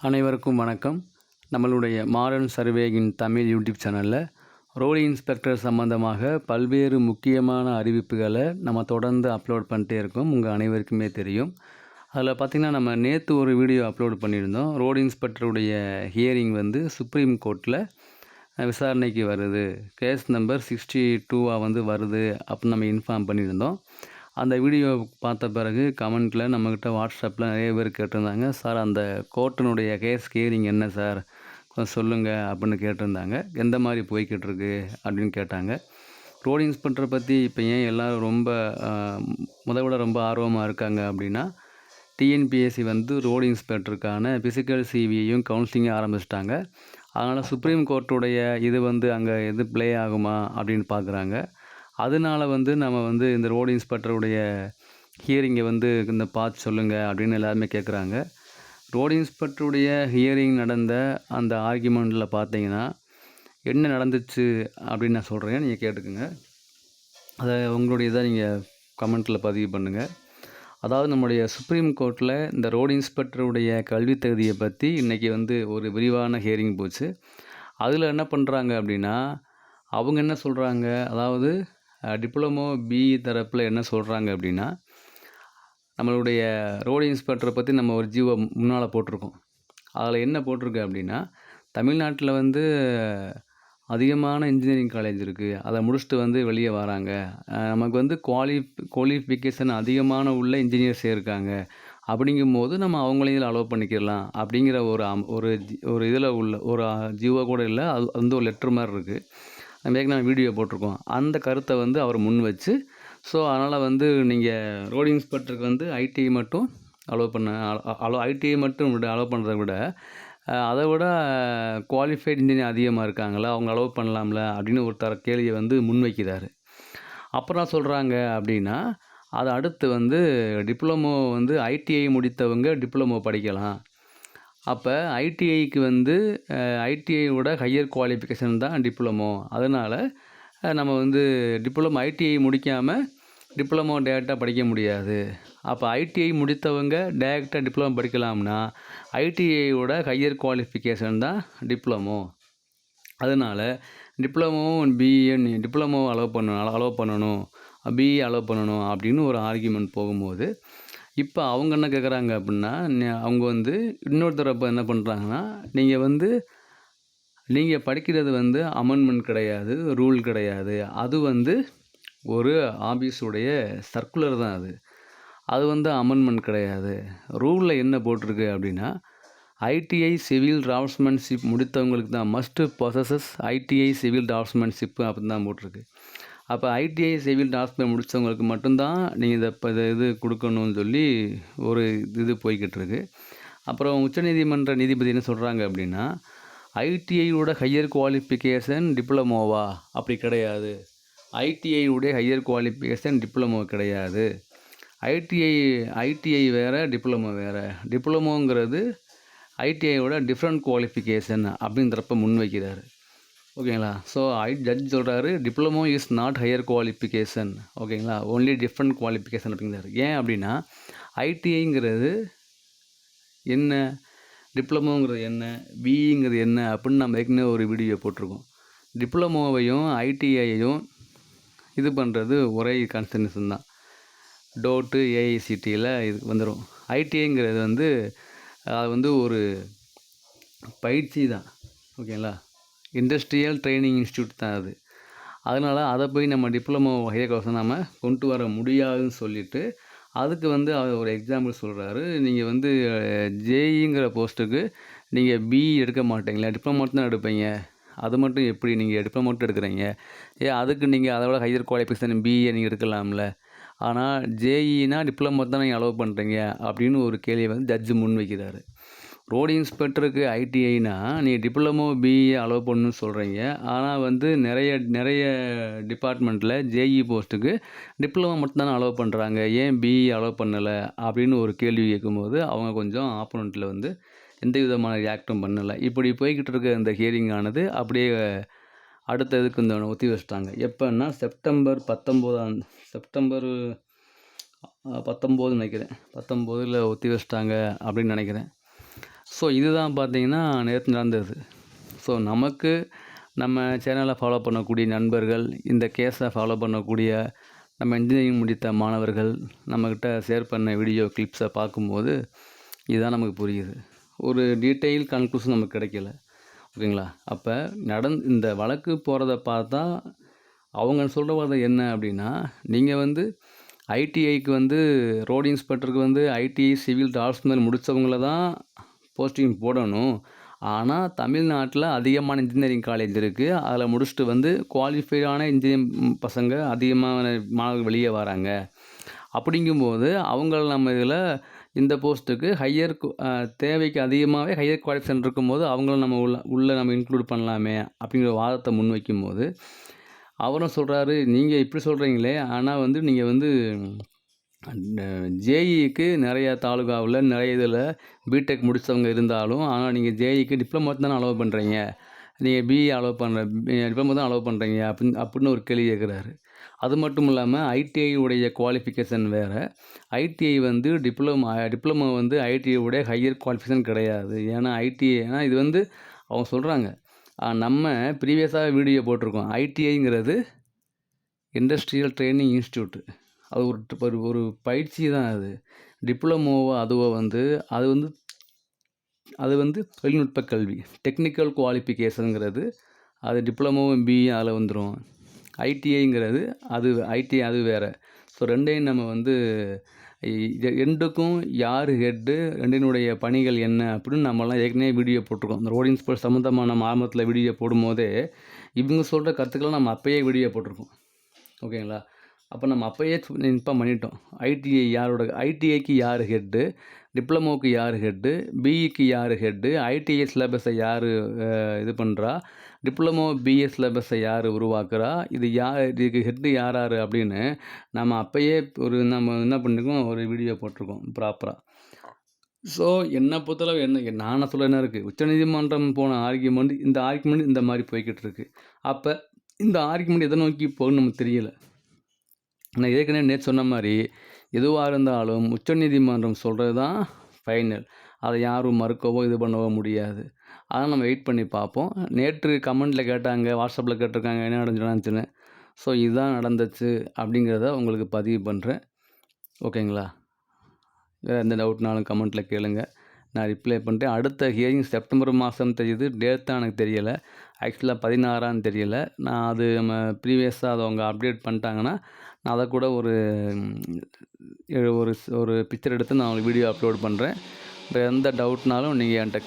அனைவருக்கும் வணக்கம். நம்மளுடைய மாடர்ன் சர்வேயின் தமிழ் யூடியூப் சேனலில் ரோடு இன்ஸ்பெக்டர் சம்மந்தமாக பல்வேறு முக்கியமான அறிவிப்புகளை நம்ம தொடர்ந்து அப்லோட் பண்ணிட்டே இருக்கோம். உங்கள் அனைவருக்குமே தெரியும். அதில் பார்த்திங்கன்னா நம்ம நேற்று ஒரு வீடியோ அப்லோட் பண்ணியிருந்தோம். ரோடு இன்ஸ்பெக்டருடைய ஹியரிங் வந்து சுப்ரீம் கோர்ட்டில் விசாரணைக்கு வருது. கேஸ் நம்பர் சிக்ஸ்டி டூவாக வந்து வருது அப்படின்னு நம்ம இன்ஃபார்ம் பண்ணியிருந்தோம். அந்த வீடியோ பார்த்த பிறகு கமெண்ட்டில் நம்மக்கிட்ட வாட்ஸ்அப்பில் நிறைய பேர் கேட்டிருந்தாங்க. சார் அந்த கோர்ட்டினுடைய கேஸ் ஹியரிங் என்ன சார்? கொஞ்சம் சொல்லுங்கள் அப்படின்னு கேட்டிருந்தாங்க. எந்த மாதிரி போய்கிட்டுருக்கு அப்படின்னு கேட்டாங்க. ரோடு இன்ஸ்பெக்டரை பற்றி இப்போ ஏன் எல்லோரும் ரொம்ப ஆஹ், முத விட ரொம்ப ஆர்வமாக இருக்காங்க அப்படின்னா டிஎன்பிஎஸ்சி வந்து ரோடு இன்ஸ்பெக்டருக்கான ஃபிசிக்கல் சிவியையும் கவுன்சிலிங்கும் ஆரம்பிச்சிட்டாங்க. அதனால் சுப்ரீம் கோர்ட்டுடைய இது வந்து அங்கே எது ப்ளே ஆகுமா அப்படின்னு பார்க்குறாங்க. அதனால வந்து நம்ம வந்து இந்த ரோடு இன்ஸ்பெக்டருடைய ஹியரிங்கை வந்து இந்த பார்த்து சொல்லுங்கள் அப்படின்னு எல்லாருமே கேட்குறாங்க. ரோடு இன்ஸ்பெக்டருடைய ஹியரிங் நடந்த அந்த ஆர்கியூமெண்ட்டில் பார்த்தீங்கன்னா என்ன நடந்துச்சு அப்படின்னு நான் சொல்கிறேன் நீங்கள் கேட்டுக்குங்க. அதை உங்களுடைய இதை நீங்கள் கமெண்ட்டில் பதிவு பண்ணுங்கள் அதாவது நம்முடைய சுப்ரீம் கோர்ட்டில் இந்த ரோடு இன்ஸ்பெக்டருடைய கல்வித் தகுதியை பற்றி இன்றைக்கி வந்து ஒரு விரிவான ஹியரிங் போச்சு. அதில் என்ன பண்ணுறாங்க அப்படின்னா அவங்க என்ன சொல்கிறாங்க அதாவது டிப்ளமோ பிஇ தரப்பில் என்ன சொல்கிறாங்க அப்படின்னா நம்மளுடைய ரோடு இன்ஸ்பெக்டரை பற்றி நம்ம ஒரு ஜீவோ முன்னால் போட்டிருக்கோம். அதில் என்ன போட்டிருக்கு அப்படின்னா தமிழ்நாட்டில் வந்து அதிகமான இன்ஜினியரிங் காலேஜ் இருக்குது அதை முடிச்சுட்டு வந்து வெளியே வராங்க. நமக்கு வந்து குவாலி குவாலிஃபிகேஷன் அதிகமான உள்ள இன்ஜினியர்ஸ் இருக்காங்க. அப்படிங்கும்போது நம்ம அவங்களையும் அலோவ் பண்ணிக்கிடலாம். அப்படிங்கிற ஒரு அம் ஒரு ஒரு இதில் உள்ள ஒரு ஜீவோ கூட இல்லை. அது அது வந்து ஒரு லெட்ரு மாதிரி இருக்குது நம்ம ஏற்கனவே வீடியோ போட்டிருக்கோம். அந்த கருத்தை வந்து அவர் முன் வச்சு ஸோ அதனால் வந்து நீங்கள் ரோடு இன்ஸ்பெக்டருக்கு வந்து ஐடிஐ மட்டும் அலோவ் பண்ண அலோ ஐடிஐ மட்டும் விட அலோவ் பண்ணுறத விட அதை விட குவாலிஃபைட் இன்ஜினியர் அதிகமாக இருக்காங்களா? அவங்க அலோவ் பண்ணலாம்ல? அப்படின்னு ஒருத்தர கேள்வியை வந்து முன்வைக்கிறாரு அப்புறம் சொல்கிறாங்க அப்படின்னா அதை அடுத்து வந்து டிப்ளமோ வந்து ஐடிஐ முடித்தவங்க டிப்ளமோ படிக்கலாம். அப்போ ஐடிஐக்கு வந்து ஐடிஐயோட ஹையர் குவாலிஃபிகேஷன் தான் டிப்ளமோ அதனால் நம்ம வந்து டிப்ளமோ ஐடிஐ முடிக்காமல் டிப்ளமோ டேரெக்டாக படிக்க முடியாது. அப்போ ஐடிஐ முடித்தவங்க டேரெக்டாக டிப்ளமோ படிக்கலாம்னா ஐடிஐயோட ஹையர் குவாலிஃபிகேஷன் தான் டிப்ளமோ அதனால் டிப்ளமோவும் பிஏ டிப்ளமோ அலோவ் பண்ணணும் அலோவ் பண்ணணும். பிஇ அலோவ் பண்ணணும் அப்படின்னு ஒரு ஆர்கியூமெண்ட் போகும்போது இப்போ அவங்க என்ன கேட்குறாங்க அப்படின்னா அவங்க வந்து இன்னொருத்தர் அப்போ என்ன பண்ணுறாங்கன்னா நீங்கள் வந்து நீங்கள் படிக்கிறது வந்து அமெண்ட்மெண்ட் கிடையாது ரூல் கிடையாது. அது வந்து ஒரு ஆபீஸுடைய சர்க்குலர் தான் அது. அது வந்து அமெண்ட்மெண்ட் கிடையாது. ரூலில் என்ன போட்டிருக்கு அப்படின்னா ஐடிஐ சிவில் டிராஃப்ட்ஸ்மேன்ஷிப் முடித்தவங்களுக்கு தான் must possesses ITI civil draftsmanship அப்படின்னு தான் போட்டிருக்கு. அப்போ ஐடிஐ சிவில் டிராஃப்ட்ஸ்மேன் முடித்தவங்களுக்கு மட்டும்தான் நீங்கள் இதை இப்போ இது கொடுக்கணும்னு சொல்லி ஒரு இது போய்கிட்டு இருக்கு அப்புறம் உச்சநீதிமன்ற நீதிபதி என்ன சொல்கிறாங்க அப்படின்னா ஐடிஐயோட ஹையர் குவாலிஃபிகேஷன் டிப்ளமோவா அப்படி கிடையாது. ஐடிஐயுடைய ஹையர் குவாலிஃபிகேஷன் டிப்ளமோ கிடையாது. ஐடிஐ ஐடிஐ வேறு டிப்ளமோ வேறு. டிப்ளமோங்கிறது ஐடிஐயோட டிஃப்ரெண்ட் குவாலிஃபிகேஷன் அப்படின்றப்ப முன்வைக்கிறாரு. ஓகேங்களா? ஸோ ஐ ஜட்ஜ் சொல்கிறாரு diploma is not higher qualification ஓகேங்களா? ஒன்லி டிஃப்ரெண்ட் குவாலிஃபிகேஷன் அப்படிங்கிறாரு. ஏன் அப்படின்னா ஐடிஐங்கிறது என்ன? டிப்ளமோங்கிறது என்ன? பிஇங்கிறது என்ன? அப்படின்னு நம்ம ஏற்கனவே ஒரு வீடியோ போட்டிருக்கோம். டிப்ளமோவையும் ஐடிஐயையும் இது பண்ணுறது ஒரே கான்ஸ்டன்ஷன் தான். டோட்டு ஏஐசிடியில் இது வந்துடும் ஐடிஐங்கிறது வந்து அது வந்து ஒரு பயிற்சி தான். ஓகேங்களா? இண்டஸ்ட்ரியல் ட்ரைனிங் இன்ஸ்டியூட் தான் அது. அதனால் அதை போய் நம்ம டிப்ளமோ ஹையர் கோர்ஸ் நம்ம கொண்டு வர முடியாதுன்னு சொல்லிட்டு அதுக்கு வந்து அவர் ஒரு எக்ஸாம்பிள் சொல்கிறாரு நீங்கள் வந்து ஜேஇங்கிற போஸ்ட்டுக்கு நீங்கள் பிஇ எடுக்க மாட்டீங்களா டிப்ளமோ தான் எடுப்பீங்க? அது மட்டும் எப்படி நீங்கள் டிப்ளமோ மட்டும் எடுக்கிறீங்க? ஏன் அதுக்கு நீங்கள் அதை விட ஹையர் குவாலிஃபிகேஷன் பிஏ நீங்கள் எடுக்கலாம்ல. ஆனால் ஜேஇனா டிப்ளமோ தான் நீங்கள் அலோவ் பண்ணுறீங்க அப்படின்னு ஒரு கேள்வியை வந்து ஜட்ஜு முன்வைக்கிறாரு ரோடு இன்ஸ்பெக்டருக்கு ஐடிஐனா நீங்கள் டிப்ளமோ பிஇ அலோவ் பண்ணணும்னு சொல்கிறீங்க ஆனால் வந்து நிறைய நிறைய டிபார்ட்மெண்ட்டில் ஜேஇ போஸ்ட்டுக்கு டிப்ளமோ மட்டும்தானே அலோவ் பண்ணுறாங்க ஏன் பிஇ அலோவ் பண்ணலை அப்படின்னு ஒரு கேள்வி கேட்கும்போது அவங்க கொஞ்சம் ஆப்போனண்ட்டில் வந்து எந்த விதமான ரியாக்டும் பண்ணலை. இப்படி போய்கிட்டு இருக்க இந்த ஹியரிங் ஆனது அப்படியே அடுத்த இதுக்கு இந்த ஒத்தி வச்சிட்டாங்க. எப்போன்னா செப்டம்பர் பத்தொம்போதாம் செப்டம்பர் பத்தொம்போது நினைக்கிறேன். பத்தொம்போதில் ஒத்தி வச்சிட்டாங்க அப்படின்னு நினைக்கிறேன். ஸோ இதுதான் பார்த்திங்கன்னா நேற்று நடந்தது. ஸோ நமக்கு நம்ம சேனலை ஃபாலோ பண்ணக்கூடிய நண்பர்கள் இந்த கேஸை ஃபாலோ பண்ணக்கூடிய நம்ம இன்ஜினியரிங் முடித்த மாணவர்கள் நம்மக்கிட்ட ஷேர் பண்ண வீடியோ கிளிப்ஸை பார்க்கும்போது இதுதான் நமக்கு புரியுது. ஒரு டீட்டெயில் கன்க்ளூஷன் நமக்கு கிடைக்கல. ஓகேங்களா? அப்போ நடந் இந்த வழக்கு போகிறத பார்த்தா அவங்க சொல்கிற வார்த்தை என்ன அப்படின்னா நீங்கள் வந்து ஐடிஐக்கு வந்து ரோடு இன்ஸ்பெக்டருக்கு வந்து ஐடிஐ சிவில் டிராஃப்ட்ஸ்மேன் முடித்தவங்கள தான் போஸ்டிங் போடணும். ஆனால் தமிழ்நாட்டில் அதிகமான இன்ஜினியரிங் காலேஜ் இருக்குது அதில் முடிச்சுட்டு வந்து குவாலிஃபைடான இன்ஜினியரிங் பசங்க அதிகமான மாணவர்கள் வெளியே வராங்க. அப்படிங்கும்போது அவங்கள நம்ம இதில் இந்த போஸ்ட்டுக்கு ஹையர் தேவைக்கு அதிகமாகவே ஹையர் குவாலிஃபிகேஷன் இருக்கும்போது அவங்கள நம்ம உள்ள உள்ளே நம்ம இன்க்ளூட் பண்ணலாமே அப்படிங்கிற வாதத்தை முன்வைக்கும் போது அவரும் சொல்கிறாரு நீங்கள் இப்படி சொல்கிறீங்களே ஆனால் வந்து நீங்கள் வந்து ஜேஇக்கு நிறைய தாலுகாவில் நிறைய இதில் பிடெக் முடித்தவங்க இருந்தாலும் ஆனால் நீங்கள் ஜேஇக்கு டிப்ளமோ தானே அலோவ் பண்ணுறீங்க நீங்கள் பிஇ அலோவ் பண்ணுற டிப்ளமோ தான் அலோவ் பண்ணுறீங்க அப்படின்னு அப்படின்னு ஒரு கேள்வி கேட்குறாரு. அது மட்டும் இல்லாமல் ஐடிஐ உடைய குவாலிஃபிகேஷன் வேறு. ஐடிஐ வந்து டிப்ளமோ டிப்ளமோ வந்து ஐடிஐ உடைய ஹையர் குவாலிஃபிகேஷன் கிடையாது. ஏன்னா ஐடிஐ ஏன்னா இது வந்து அவங்க சொல்கிறாங்க நம்ம ப்ரீவியஸாக வீடியோ போட்டிருக்கோம். ஐடிஐங்கிறது இண்டஸ்ட்ரியல் ட்ரைனிங் இன்ஸ்டியூட்டு அது ஒரு ஒரு பயிற்சி தான் அது. டிப்ளமோவோ அதுவோ வந்து அது வந்து அது வந்து தொழில்நுட்ப கல்வி. டெக்னிக்கல் குவாலிஃபிகேஷனுங்கிறது அது டிப்ளமோவும் பிஇ அதில் வந்துடும் ஐடிஐங்கிறது அது ஐடிஐ அது வேறு. ஸோ ரெண்டையும் நம்ம வந்து ரெண்டுக்கும் யார் ஹெட்டு ரெண்டினுடைய பணிகள் என்ன அப்படின்னு நம்மலாம் ஏற்கனவே வீடியோ போட்டிருக்கோம். இந்த ரோடிங் ஸ்போர்ட்ஸ் சம்மந்தமாக நம்ம ஆரம்பத்தில் வீடியோ போடும்போதே இவங்க சொல்கிற கருத்துக்களை நம்ம அப்போயே வீடியோ போட்டிருக்கோம். ஓகேங்களா? அப்போ நம்ம அப்போயே இன்ஃபார்ம் பண்ணிட்டோம். ஐடிஐ யாரோட ஐடிஐக்கு யார் ஹெட்டு டிப்ளமோவுக்கு யார் ஹெட்டு பிஇக்கு யார் ஹெட்டு ஐடிஐ சிலபஸை யார் இது பண்ணுறா டிப்ளமோ பிஏ சிலபஸை யார் உருவாக்குறா? இது யார் இதுக்கு ஹெட்டு யார் யார் அப்படின்னு நம்ம அப்போயே ஒரு நம்ம என்ன பண்ணிருக்கோம்? ஒரு வீடியோ போட்டிருக்கோம் ப்ராப்பராக ஸோ என்னை பொறுத்தளவு என்ன நான் சொல்ல என்ன இருக்குது உச்சநீதிமன்றம் போன ஆர்கியூமெண்ட் இந்த ஆர்கியூமெண்ட் இந்த மாதிரி போய்கிட்டு இருக்குது அப்போ இந்த ஆர்கியூமெண்ட் எதை நோக்கி போகணும்னு நமக்கு தெரியலை. நான் ஏற்கனவே நேற்று சொன்ன மாதிரி எதுவாக இருந்தாலும் உச்சநீதிமன்றம் சொல்கிறது தான் ஃபைனல் அதை யாரும் மறுக்கவோ இது பண்ணவோ முடியாது. அதனால் நம்ம வெயிட் பண்ணி பார்ப்போம். நேற்று கமெண்ட்டில் கேட்டாங்க வாட்ஸ்அப்பில் கேட்டிருக்காங்க என்ன நடந்துச்சுன்னு. ஸோ இதுதான் நடந்துச்சு அப்படிங்கிறத உங்களுக்கு பதிவு பண்ணுறேன் ஓகேங்களா வேறு எந்த டவுட்னாலும் கமெண்ட்டில் கேளுங்கள் நான் ரிப்ளை பண்ணுறேன் அடுத்த ஹியரிங் செப்டம்பர் மாதம் தெரியுது. டேட் தான் எனக்கு தெரியலை. ஆக்சுவலாக பதினாறான்னு தெரியலை. நான் அது நம்ம ப்ரீவியஸாக அதை அவங்க அப்டேட் பண்ணிட்டாங்கன்னா நான் அதை கூட ஒரு ஒரு ஒரு பிக்சர் எடுத்து நான் உங்களுக்கு வீடியோ அப்லோட் பண்ணுறேன் எந்த டவுட்னாலும் நீங்கள் என்கிட்ட